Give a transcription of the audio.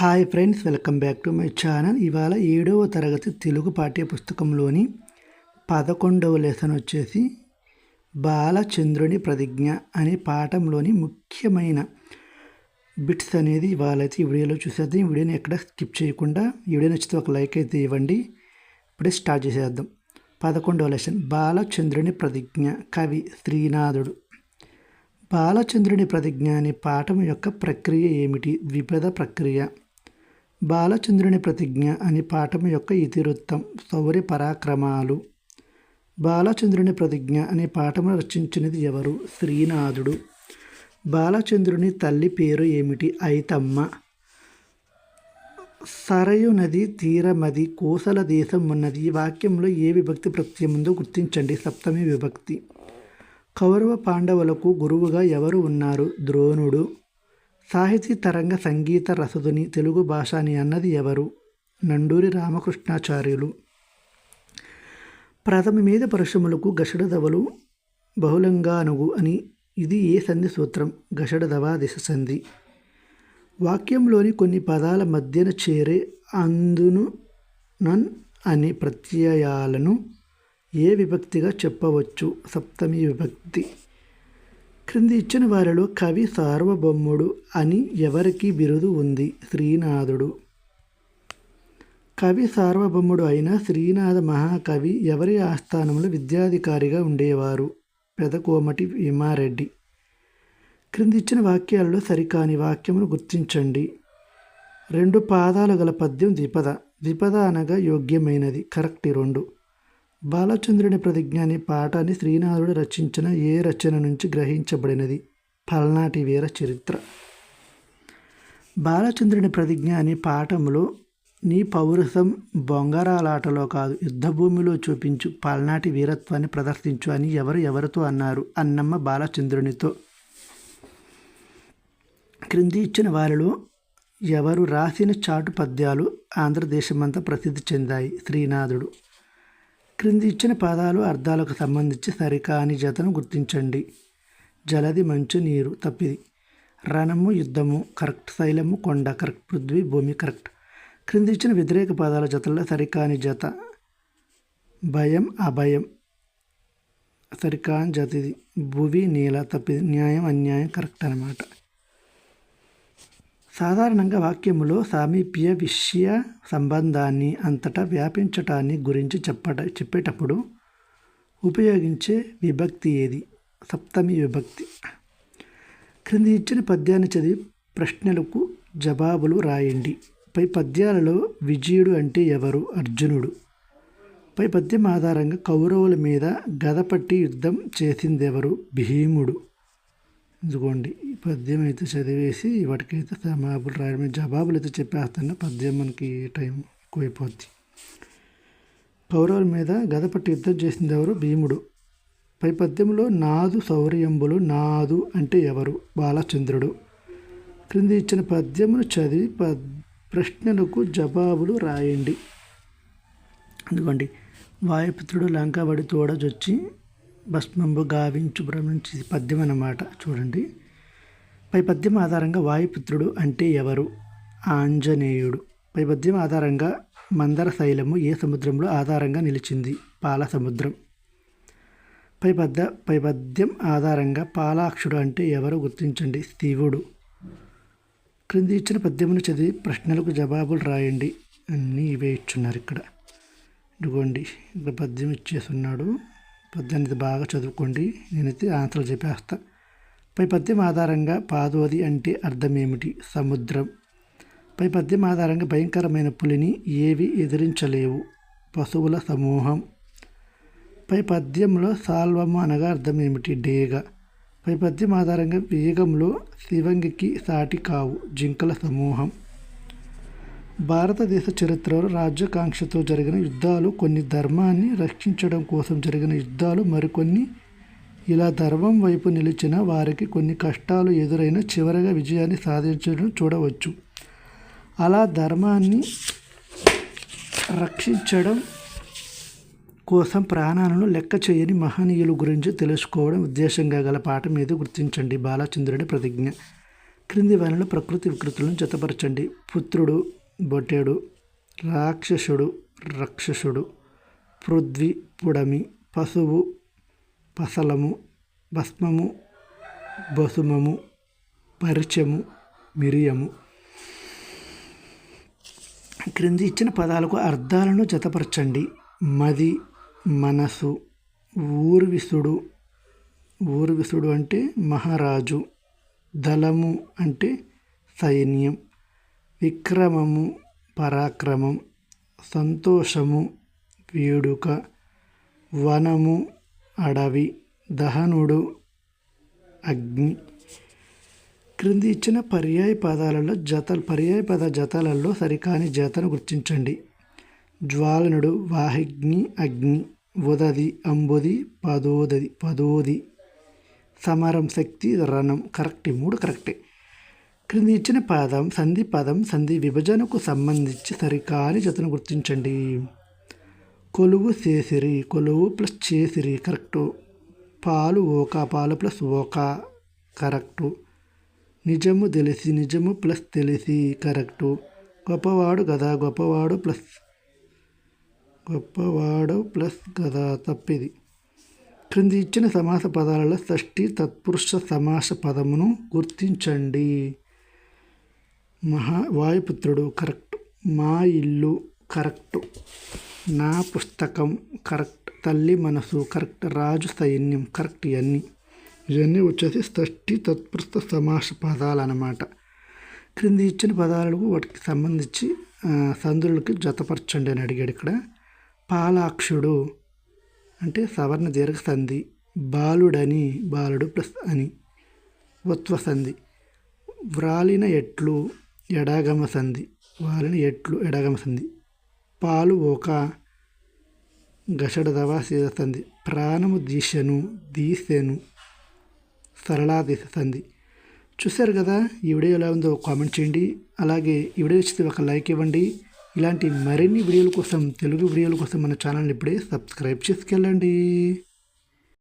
Hi friends welcome back to my channel ఇవాళ ఏడవ తరగతి తెలుగు పాఠ్య పుస్తకంలోని పదకొండవ లెసన్ వచ్చేసి బాలచంద్రుని ప్రతిజ్ఞ అనే పాఠంలోని ముఖ్యమైన బిట్స్ అనేది ఇవాళ అయితే ఈ వీడియోలో చూసేద్దాం. ఈ వీడియోని ఎక్కడ స్కిప్ చేయకుండా ఈ వీడియో నచ్చితే ఒక లైక్ అయితే ఇవ్వండి. ఇప్పుడే స్టార్ట్ చేసేద్దాం. పదకొండవ లెసన్ బాలచంద్రుని ప్రతిజ్ఞ. కవి శ్రీనాథుడు. బాలచంద్రుని ప్రతిజ్ఞ అనే పాఠం యొక్క ప్రక్రియ ఏమిటి? ద్విపద ప్రక్రియ. బాలచంద్రుని ప్రతిజ్ఞ అనే పాఠం యొక్క ఇతివృత్తం సౌర్య పరాక్రమాలు. బాలచంద్రుని ప్రతిజ్ఞ అనే పాఠమును రచించినది ఎవరు? శ్రీనాథుడు. బాలచంద్రుని తల్లి పేరు ఏమిటి? ఐతమ్మ. సరయు నది తీరమది కోసల దేశం ఉన్నది. ఈ వాక్యంలో ఏ విభక్తి ప్రత్యయం ఉందో గుర్తించండి. సప్తమి విభక్తి. కౌరవ పాండవులకు గురువుగా ఎవరు ఉన్నారు? ద్రోణుడు. సాహితీ తరంగ సంగీత రసదుని తెలుగు భాషని అన్నది ఎవరు? నండూరి రామకృష్ణాచార్యులు. ప్రథమ మీద పరుషములకు గషడదవలు బహుళంగానుగు అని ఇది ఏ సంధి సూత్రం? గషడదవా దిశ సంధి. వాక్యంలోని కొన్ని పదాల మధ్యన చేరే అందును నన్ అనే ప్రత్యయాలను ఏ విభక్తిగా చెప్పవచ్చు? సప్తమి విభక్తి. క్రింది ఇచ్చిన వారిలో కవి సార్వభౌముడు అని ఎవరికి బిరుదు ఉంది? శ్రీనాథుడు. కవి సార్వభౌముడు అయిన శ్రీనాథ మహాకవి ఎవరి ఆస్థానంలో విద్యాధికారిగా ఉండేవారు? పెదకోమటి భీమారెడ్డి క్రింది ఇచ్చిన వాక్యాలలో సరికాని వాక్యమును గుర్తించండి. రెండు పాదాలు గల పద్యం ద్విపద. ద్విపద అనగా యోగ్యమైనది. కరెక్ట్ రెండు. బాలచంద్రుని ప్రతిజ్ఞ అనే పాఠాన్ని శ్రీనాథుడు రచించిన ఏ రచన నుంచి గ్రహించబడినది? పల్నాటి వీర చరిత్ర. బాలచంద్రుని ప్రతిజ్ఞ అనే పాఠంలో నీ పౌరుషం బొంగరాలాటలో కాదు యుద్ధభూమిలో చూపించు పల్నాటి వీరత్వాన్ని ప్రదర్శించు అని ఎవరు ఎవరితో అన్నారు? అన్నమ్మ బాలచంద్రునితో. క్రింది ఇచ్చిన వారిలో ఎవరు రాసిన చాటు పద్యాలు ఆంధ్రదేశమంతా ప్రసిద్ధి చెందాయి? శ్రీనాథుడు. క్రింది ఇచ్చిన పదాలు అర్థాలకు సంబంధించి సరికాని జతను గుర్తించండి. జలది మంచు నీరు తప్పిది. రణము యుద్ధము కరెక్ట్ శైలము కొండ కరెక్ట్ పృథ్వీ భూమి కరెక్ట్. క్రింది ఇచ్చిన వ్యతిరేక పదాల జతల్లో సరికాని జత. భయం అభయం. సరికాని జత ఇది భువి నీల తప్పిది. న్యాయం అన్యాయం కరెక్ట్ అనమాట సాధారణంగా వాక్యములో సామీప్య విషయ సంబంధాన్ని అంతటా వ్యాపించటాన్ని గురించి చెప్పట చెప్పేటప్పుడు ఉపయోగించే విభక్తి ఏది? సప్తమి విభక్తి. క్రింది ఇచ్చిన పద్యాన్ని చదివి ప్రశ్నలకు జవాబులు రాయండి. పై పద్యాలలో విజయుడు అంటే ఎవరు? అర్జునుడు. పై పద్యం ఆధారంగా కౌరవుల మీద గదపట్టి యుద్ధం చేసిందెవరు? భీముడు. ఇదిగోండి ఈ పద్యం అయితే చదివేసి వాటికైతే మాబులు రాయడం జవాబులు అయితే చెప్పేస్తున్నా పద్యం మనకి టైం ఎక్కువైపోద్ది. కౌరవుల మీద గదపట్టి యుద్ధం చేసింది ఎవరు? భీముడు. పై పద్యంలో నాదు శౌర్యంబులు నాదు అంటే ఎవరు? బాలచంద్రుడు. క్రింది ఇచ్చిన పద్యమును చదివి ప ప్రశ్నలకు జవాబులు రాయండి. అందుకోండి వాయుపుత్రుడు లంకబడి తోడజొచ్చి భస్మంబు గావించు భ్రమించి పద్యం అన్నమాట. చూడండి. పై పద్యం ఆధారంగా వాయుపుత్రుడు అంటే ఎవరు? ఆంజనేయుడు. పై పద్యం ఆధారంగా మందర శైలము ఏ సముద్రంలో ఆధారంగా నిలిచింది? పాల సముద్రం పై పద్య పై పద్యం ఆధారంగా పాలాక్షుడు అంటే ఎవరు గుర్తించండి. శివుడు. క్రింది ఇచ్చిన పద్యమును చదివి ప్రశ్నలకు జవాబులు రాయండి. అన్నీ ఇవే ఇచ్చున్నారు ఇక్కడ. ఇదిగోండి. ఇక్కడ పద్యం ఇచ్చేస్తున్నాడు. పద్యాన్ని బాగా చదువుకోండి. నేనైతే ఆన్సర్లు చెప్పేస్తా. పై పద్యం ఆధారంగా పాదోది అంటే అర్థం ఏమిటి సముద్రం. పై పద్యం ఆధారంగా భయంకరమైన పులిని ఏవి ఎదిరించలేవు? పశువుల సమూహం. పై పద్యంలో సాల్వము అనగా అర్థం ఏమిటి డేగ. పై పద్యం ఆధారంగా వేగంలో శివంగికి సాటి కావు. జింకల సమూహం. భారతదేశ చరిత్రలో రాజ్యాకాంక్షతో జరిగిన యుద్ధాలు కొన్ని ధర్మాన్ని రక్షించడం కోసం జరిగిన యుద్ధాలు మరికొన్ని. ఇలా ధర్మం వైపు నిలిచిన వారికి కొన్ని కష్టాలు ఎదురైన చివరగా విజయాన్ని సాధించడం చూడవచ్చు. అలా ధర్మాన్ని రక్షించడం కోసం ప్రాణాలను లెక్క చేయని మహనీయుల గురించి తెలుసుకోవడం ఉద్దేశంగా గల పాఠం మీద గుర్తించండి. బాలచంద్రుడి ప్రతిజ్ఞ. క్రింది వనలు ప్రకృతి వికృతులను జతపరచండి. పుత్రుడు బొటేడు రాక్షసుడు రక్షసుడు పృథ్వీ పుడమి పశువు పసలము భస్మము భసుమము పరిచము మిరియము. క్రింది ఇచ్చిన పదాలకు అర్థాలను జతపరచండి. మది మనసు ఊర్విసుడు. ఊర్విసుడు అంటే మహారాజు. దళము అంటే సైన్యం. విక్రమము పరాక్రమం సంతోషము వేడుక వనము అడవి దహనుడు అగ్ని. క్రింది ఇచ్చిన పర్యాయ పదాలలో జత పర్యాయ పద జతలలో సరికాని జతను గుర్తించండి. జ్వాలనుడు వాహిగ్ని అగ్ని ఉదది అంబుది పదోదది పదోది. సమరం శక్తి రణం కరెక్ట్ మూడు కరెక్టే. క్రింది ఇచ్చిన పదం సంధి పదం సంధి విభజనకు సంబంధించి సరికాని జతను గుర్తించండి. కొలువు చేసిరి కొలువు ప్లస్ చేసిరి కరెక్టు పాలు ఓక పాలు ప్లస్ ఓక కరెక్టు నిజము తెలిసి నిజము ప్లస్ తెలిసి కరెక్టు గొప్పవాడు కదా గొప్పవాడు ప్లస్ గొప్పవాడు ప్లస్ కదా తప్పిది. క్రింది ఇచ్చిన సమాస పదాలలో షష్ఠి తత్పురుష సమాస పదమును గుర్తించండి. మహా వాయుపుత్రుడు కరెక్ట్. మా ఇల్లు కరెక్ట్. నా పుస్తకం కరెక్ట్. తల్లి మనసు కరెక్ట్. రాజు సైన్యం కరెక్ట్. ఇవన్నీ ఇవన్నీ వచ్చేసి షష్ఠి తత్పురుష సమాస పదాలు అన్నమాట క్రింది ఇచ్చిన పదాలకు వాటికి సంబంధించి సందులకి జతపరచండి అని అడిగాడు ఇక్కడ. పాలాక్షుడు అంటే సవర్ణ దీర్ఘ సంధి బాలుడని బాలుడు ప్లస్ అని. ఉత్వ సంధి వ్రాలిన ఎట్లు ఎడాగమ సంధి. వాలిన ఎట్లు ఎడాగమ సంధి? పాలు ఒక గషడదవ సంధి. ప్రాణము దీశను దీసెను సరళాదిశ సంధి. చూశారు కదా ఈ వీడియో ఎలా ఉందో కామెంట్ చేయండి. అలాగే ఈ వీడియో నచ్చితే ఒక లైక్ ఇవ్వండి. ఇలాంటి మరిన్ని వీడియోల కోసం తెలుగు వీడియోల కోసం మన ఛానల్ని ఇప్పుడే సబ్స్క్రైబ్ చేసుకెళ్ళండి.